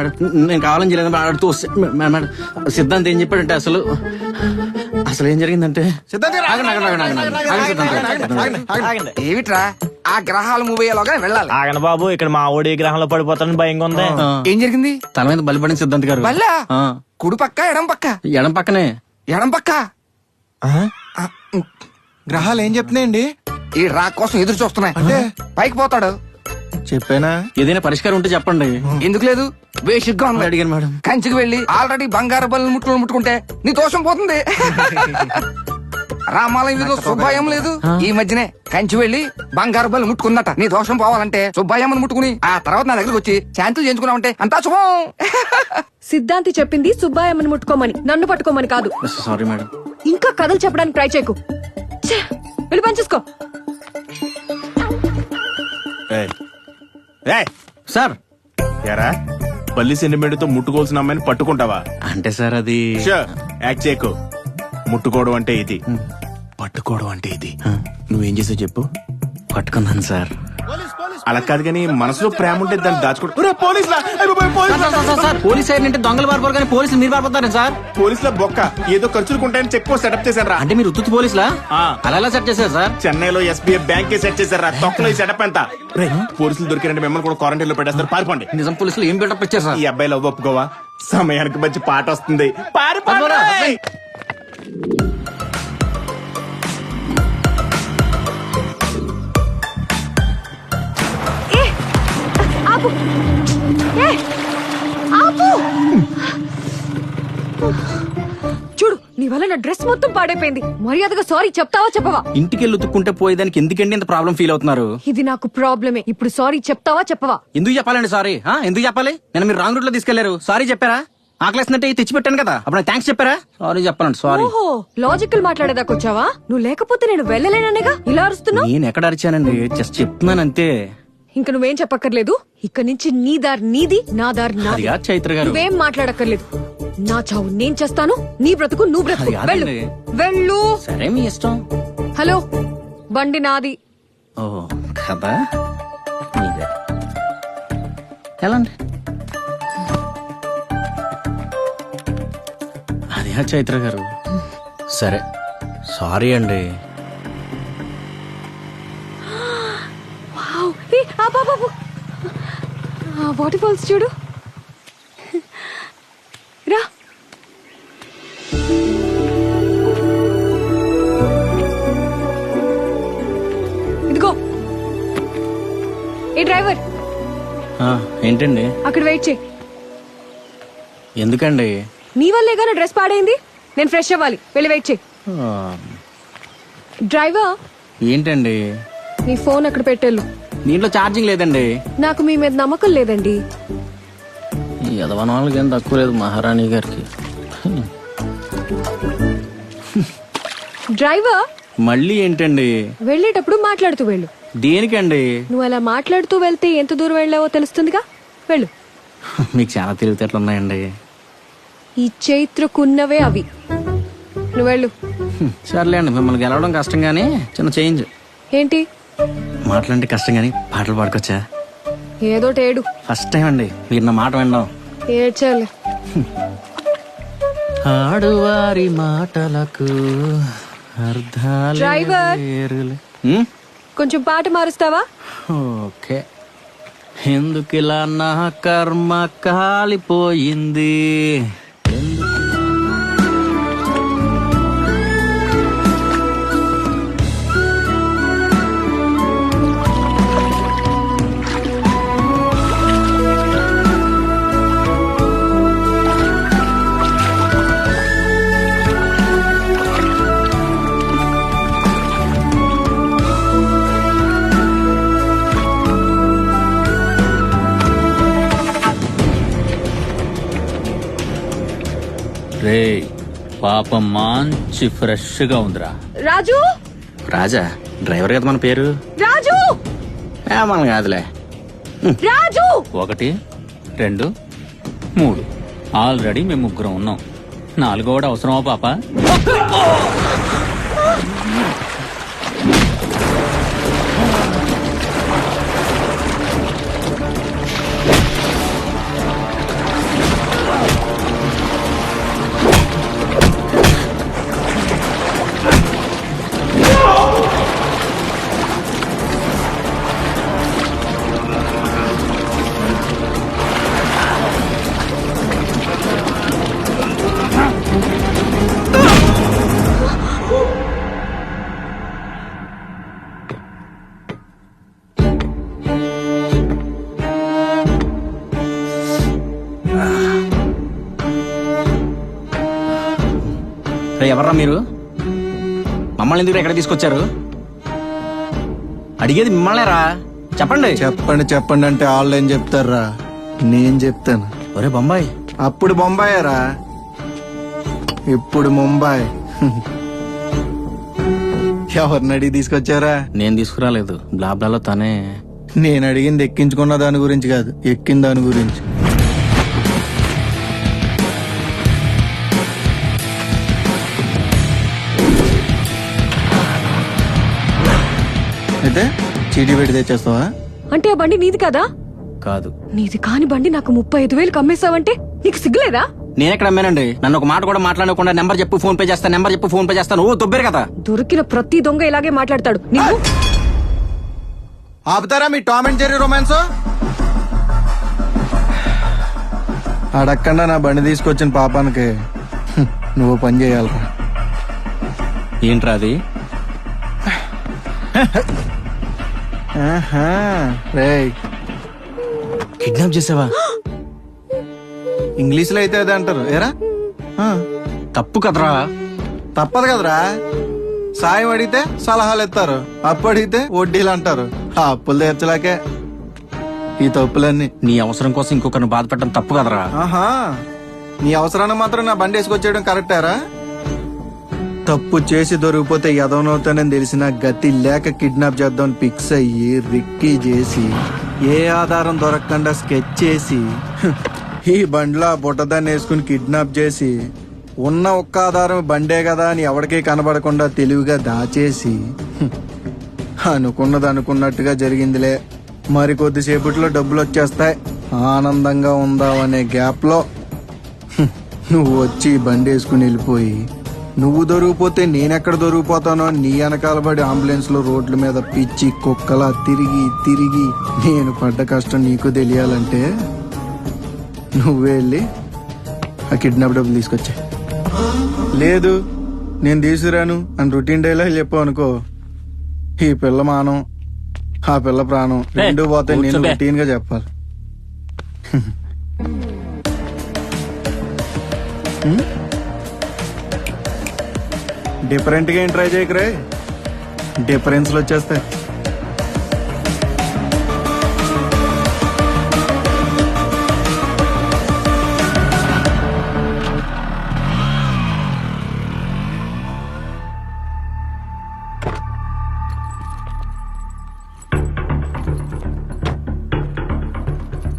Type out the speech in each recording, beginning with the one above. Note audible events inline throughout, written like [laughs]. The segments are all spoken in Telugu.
మేడం నేను కావాలని చేయలేదు మేడం. మేడం, సిద్ధాంత్ ఏం చెప్పాడంటే అసలు అసలు ఏం జరిగిందంటే? ఏమిట్రా? ఆ గ్రహాలు మూవ్ అయ్యేలోగా వెళ్ళాలి. ఆగండి బాబు ఇక్కడ మా ఓడి గ్రహంలో పడిపోతానని భయంగా ఉంది ఏం జరిగింది? తల మీద బలిపడింది సిద్ధాంత్ గారు. కుడి పక్క ఎడం పక్క? ఎడం పక్కనే. ఎడం పక్క? గ్రహాలు ఏం చెప్తున్నాయండి? ఈ రా కోసం ఎదురు చూస్తున్నాయి. అంటే? పైకి పోతాడు. చెప్పానా? ఏదైనా పరిష్కారం ఉంటే చెప్పండి. ఎందుకు లేదు? ఉంది. అడిగాను మేడం. కంచికి వెళ్ళి ఆల్రెడీ బంగారు బల్లి ముట్టుకుని ముట్టుకుంటే నీ దోషం పోతుంది. రామాలయం మీద శుభాయం లేదు. ఈ మధ్యనే కంచి వెళ్ళి బంగారు బల్లి ముట్టుకుందట. నీ దోషం పోవాలంటే శుభాయమ్మని ముట్టుకుని ఆ తర్వాత నా దగ్గరికి వచ్చి శాంతులు చేయించుకున్నావంటే అంతా శుభం. సిద్ధాంతి చెప్పింది సుబ్బాయమ్మని ముట్టుకోమని నన్ను పట్టుకోమని కాదు. Sorry madam. ఇంకా కథలు చెప్పడానికి ట్రై చేయకు. వెళ్ళి పని చూసుకో. సార్. ఏరా పల్లి సెంటిమెంట్తో ముట్టుకోవాల్సిన అమ్మాయిని పట్టుకుంటావా? అంటే సార్ అది షో, యాక్ట్ చేయకు. ముట్టుకోవడం అంటే ఇది. పట్టుకోవడం అంటే ఇది. నువ్వేం చేసావు చెప్పు. పట్టుకున్నాను సార్. అలా కాదు కానీ మనసులో ప్రేమ ఉంటే దాన్ని దాచుకో ఒరే, పోలీసులా? పోలీస్ అంటే దొంగలు పారిపోరు కానీ పోలీసులు మీరు పారిపోతారు సార్? పోలీసుల బొక్క. ఏదో ఖర్చులు కొంటాయని చెక్ పోస్ట్ సెటప్ చేశారు రా అంటే మీరు ఉత్తుత్తి పోలీసులా. అలా ఎలా సెట్ చేశారు సార్? చెన్నైలో ఎస్బీఐ బ్యాంక్ సెట్ చేశారు రా తొక్కలో ఈ సెటప్ ఎంత? పోలీసులు దొరికారంటే మిమ్మల్ని కూడా క్వారంటైన్లో పెట్టేస్తారు. పారిపోండి. నిజం పోలీసులు ఏం బిల్డప్ ఇచ్చారు సార్? ఈ అబ్బాయిలో ఒప్పుకోవా? సమయానికి మంచి పాట వస్తుంది. పారిపోండి! నీ వల్ల నా డ్రెస్ మొత్తం పాడైపోయింది. మర్యాదగా సారీ చెప్తావా చెప్పవా? ఇంటికి వెళ్ళి ఉతుక్కుంటే పోయేదానికి ఎందుకండి ఇంత ప్రాబ్లం ఫీల్ అవుతున్నారు? ఇది నాకు ప్రాబ్లమే. ఇప్పుడు సారీ చెప్తావా చెప్పవా? ఎందుకు చెప్పాలండి సారీ? ఎందుకు చెప్పాలి? నేను మీరు రాంగ్ రూట్లో తీసుకెళ్ళారు. సారీ చెప్పారా? ఆకలేసినట్టే తెచ్చి పెట్టాను కదా. అప్పుడు థ్యాంక్స్ చెప్పారా? సారీ చెప్పాలండి సారీ. ఓహో లాజికల్ మాట్లాడేదాకా వచ్చావా? నువ్వు లేకపోతే నేను వెళ్ళలేననేగా? ఇలా అరుస్తున్నావు? నేను ఎక్కడ అరిచానండి? జస్ట్ చెప్తున్నాను అంతే. ఇంక నువ్వేం చెప్పక్కర్లేదు. ఇక్కడి నుంచి నీ దారి నీది నా దారి నాది. చైత్ర గారు. నువ్వేం మాట్లాడక్కర్లేదు. నా చావు నేను చేస్తాను నీ బ్రతుకు నువ్వు బ్రతుకు. అది కాదండి. వెళ్ళు వెళ్ళు. సరే మీ ఇష్టం. హలో బండి నాది. ఓ కదా మీదే ఎలాండి అదే చైత్ర గారు. సరే సారీ అండి. [gasps] వావ్. ఏ, వాటర్ ఫాల్స్ చూడు. ఏ డ్రైవర్. ఏంటండి? అక్కడ వెయిట్ చేయి. ఎందుకండి? నీ వల్లేగా నా డ్రెస్ పాడైంది. నేను ఫ్రెష్ అవ్వాలి. వెళ్ళి వెయిట్ చేయి. డ్రైవర్? ఏంటండి? నీ ఫోన్ అక్కడ పెట్టెళ్ళు. దీంట్లో ఛార్జింగ్ లేదండి. నాకు మీ మీద నమ్మకం లేదండి. ఈ యదవన వాళ్ళకి ఏం తక్కువ లేదు మహారాణి గారికి. డ్రైవర్? మళ్ళీ ఏంటండి? వెళ్ళేటప్పుడు మాట్లాడుతూ వెళ్ళు. దేనికండి? నువ్వు అలా మాట్లాడుతూ వెళ్తే ఎంత దూరం వెళ్ళావో తెలుస్తుందిగా? వెళ్ళు. [laughs] మీకు చాలా తెలివితేటలు ఉన్నాయండి. ఈ చైత్రకున్నవే అవి. నువ్వు వెళ్ళు. సర్లే అండి మిమ్మల్ని గెలవడం కష్టం కానీ చిన్న చేంజ్. ఏంటి? మాటలంటే కష్టం కానీ పాటలు పాడుకోవచ్చా? ఏదో ఏడు. ఫస్ట్ టైం అండి మీరు నా మాట వినడం. ఏడ్చాలి. ఆడువారి మాటలకు అర్థాలు డ్రైవర్. కొంచెం పాట మారుస్తావా? ఓకే. ఎందుకిలా నా కర్మ కాలిపోయింది? రే పాపం మంచి ఫ్రెష్గా ఉందిరా. రాజు? రాజా డ్రైవర్ కదా మన పేరు? రాజు! ఏ, మన కాదులే. రాజు! ఒకటి రెండు మూడు. ఆల్రెడీ మేము ముగ్గురం ఉన్నాం. నాలుగోడు అవసరమా పాప? రే ఎవర్రా మీరు? మమ్మల్ని ఎందుకు ఎక్కడ తీసుకొచ్చారు? అడిగేది మిమ్మల్నేరా చెప్పండి. చెప్పండి చెప్పండి అంటే వాళ్ళు ఏం చెప్తారా? నేను చెప్తాను. ఒరే బొంబాయి. అప్పుడు బొంబాయరా ఇప్పుడు ముంబై ఎవరిని అడిగి తీసుకొచ్చారా? నేను తీసుకురాలేదు. బ్లాబ్లాలో తనే నేను అడిగింది ఎక్కించుకున్న దాని గురించి కాదు ఎక్కిన దాని గురించి. అయితే చీటీ పెట్టి తెచ్చేస్తావా? అంటే ఆ బండి నీది కదా? కాదు. నీది కాని బండి నాకు ముప్పై ఐదు వేలు కమ్మేశావంటే నీకు సిగ్గులేదా? నేను ఎక్కడ అమ్మానండి? నన్ను ఒక మాట కూడా మాట్లాడకుండా నెంబర్ చెప్పు ఫోన్ పే చేస్తాను నెంబర్ చెప్పు ఫోన్ పే చేస్తాను ఓ దొబ్బేరు కదా. దొరికిన ప్రతి దొంగ ఇలాగే మాట్లాడతాడు. నీకు ఆపుతారా మీ టామ్ అండ్ జెర్రీ రొమాన్స్? అడగకుండా నా బండి తీసుకొచ్చిన పాపానికి హ్మ్, నువ్వు పని చేయాలరా. ఏంట్రా అది? కిడ్నాప్ చేసావా? ఇంగ్లీష్లో అయితే అదే అంటారు. ఏరా తప్పు కదరా. తప్పదు కదరా. సాయం అడిగితే సలహాలు ఇస్తారు. అప్పు అడిగితే వడ్డీలు అంటారు. ఆ అప్పులు తీర్చలేకే ఈ తప్పులన్నీ. నీ అవసరం కోసం ఇంకొకరిని బాధ పెట్టడం తప్పు కదరా. ఆహా. నీ అవసరాన్ని మాత్రం నా బండి వేసుకొచ్చేయడం కరెక్టారా? తప్పు చేసి దొరికిపోతే ఎదవనవుతానని తెలిసిన గతి లేక కిడ్నాప్ చేద్దాం ఫిక్స్ అయ్యి రిక్కీ చేసి ఏ ఆధారం దొరకకుండా స్కెచ్ చేసి ఈ బండ్లో ఆ బుట్టదాన్ని వేసుకుని కిడ్నాప్ చేసి ఉన్న ఒక్క ఆధారం బండే కదా అని ఎవరికీ కనబడకుండా తెలివిగా దాచేసి అనుకున్నది అనుకున్నట్టుగా జరిగిందిలే. మరి కొద్దిసేపట్లో డబ్బులు వచ్చేస్తాయి. ఆనందంగా ఉందామనే గ్యాప్లో నువ్వు వచ్చి బండి వేసుకుని వెళ్ళిపోయి నువ్వు దొరికిపోతే నేనెక్కడ దొరికిపోతానో నీ వెనకాల పడి అంబులెన్స్లో రోడ్ల మీద పిచ్చి కుక్కలా తిరిగి తిరిగి నేను పడ్డ కష్టం నీకు తెలియాలంటే నువ్వే వెళ్ళి ఆ కిడ్నాప్ డబ్బులు తీసుకొచ్చా. లేదు నేను తీసుకురాను అని రొటీన్ డైలాగ్ చెప్పావు అనుకో ఈ పిల్ల మానం ఆ పిల్ల ప్రాణం రెండు పోతే నేను. రొటీన్గా చెప్పాలి. డిఫరెంట్ గా ఏం ట్రై చేయకరే డిఫరెన్స్లు వచ్చేస్తాయి.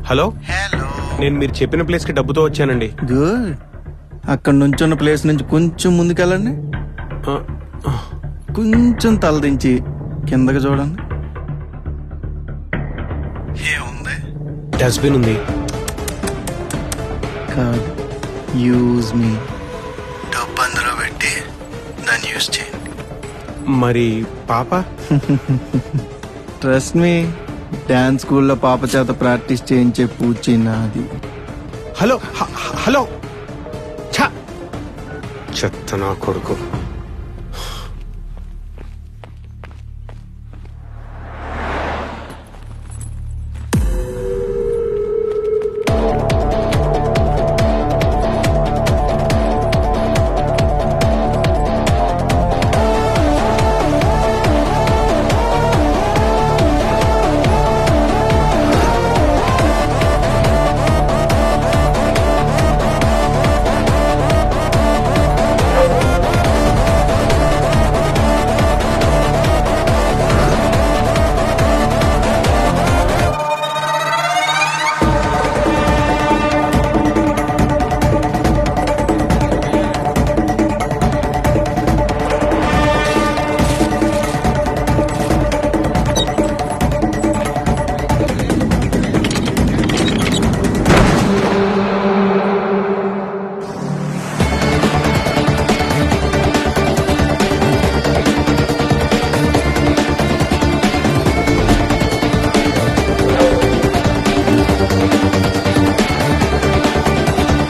హలో? నేను మీరు చెప్పిన ప్లేస్కి డబ్బుతో వచ్చానండి. గుడ్ అక్కడ నుంచున్న ప్లేస్ నుంచి కొంచెం ముందుకెళ్ళండి. కొంచెం తలదించి కిందకి చూడండి. ఏముంది? డస్ట్బిన్ ఉంది. కాదు. యూజ్ మీ డబ్బు అందులో పెట్టి దాన్ని యూజ్ చేయండి మరి పాప? ట్రస్ట్ మీ డాన్స్ స్కూల్లో పాప చేత ప్రాక్టీస్ చేయించే పూచి నాది. హలో హలో ఛ! చెత్త నా కొడుకు.